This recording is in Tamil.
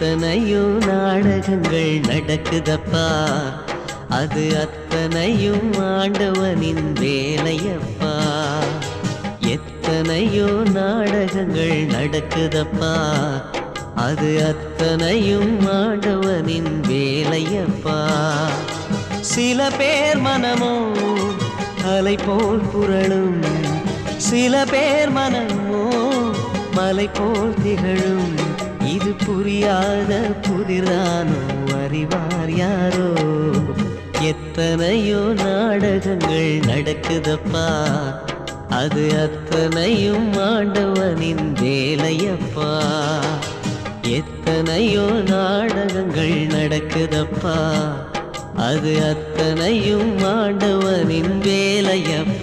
எத்தனையோ நாடகங்கள் நடக்குதப்பா. அது அத்தனையும் ஆண்டவனின் வேலையப்பா எத்தனையோ நாடகங்கள் நடக்குதப்பா. அது அத்தனையும் ஆண்டவனின் வேலையப்பா சில பேர் மனமோ அலை போல் புரளும். சில பேர் மனமோ மலை போல் திகழும். புரியாத புதிரானோ அறிவார் யாரோ? எத்தனையோ நாடகங்கள் நடக்குதப்பா. அது அத்தனையும் ஆண்டவனின் வேலையப்பா. எத்தனையோ நாடகங்கள் நடக்குதப்பா. அது அத்தனையும் ஆண்டவனின் வேலையப்பா.